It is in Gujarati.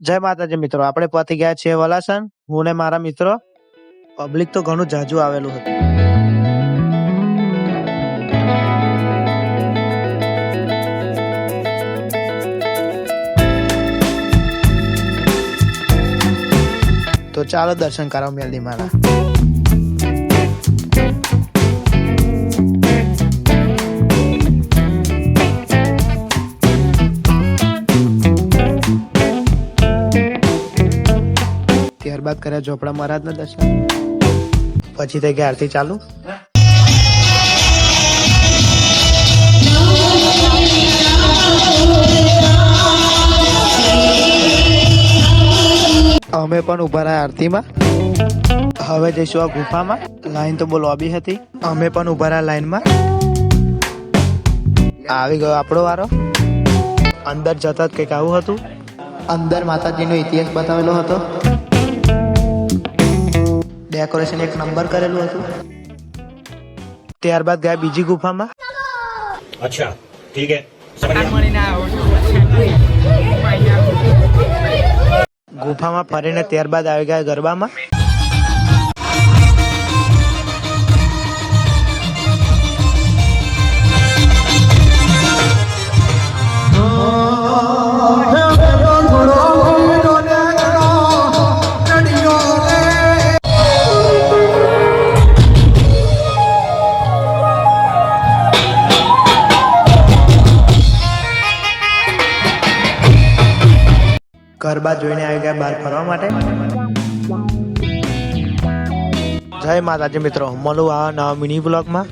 જય માતાજી મિત્રો, આપણે પહોંચી ગયા છીએ વલાસન. હું ને મારા મિત્રો પબ્લિક તો ઘણું જાજુ આવેલું હતું. તો ચાલો દર્શન કરાવ મેલડી મારા. ત્યારબાદ કર્યા ચોપડા મહારાજના દર્શન. પછી થઈ ગયા આરતી ચાલુ. અમે પણ ઊભા રહ્યા આરતીમાં. હવે જઈશું આ ગુફામાં. લાઈન તો બહુ લોબી હતી. અમે પણ ઊભા રહ્યા લાઈનમાં. આવી ગયો આપણો વારો. અંદર જતા જ કંઈક આવું હતું. અંદર માતાજીનો ઇતિહાસ બતાવેલો હતો. ડેકોરેશન એક નંબર કરેલું હતું. ત્યારબાદ ગયા બીજી ગુફામાં. અચ્છા ઠીક ગુફામાં ફરીને ત્યારબાદ આવી ગયા ગરબામાં. ગરબા જોઈને આવી ગયા બહાર ફરવા માટે. જય માતાજી મિત્રો, મળું આ નવા મિની બ્લોગમાં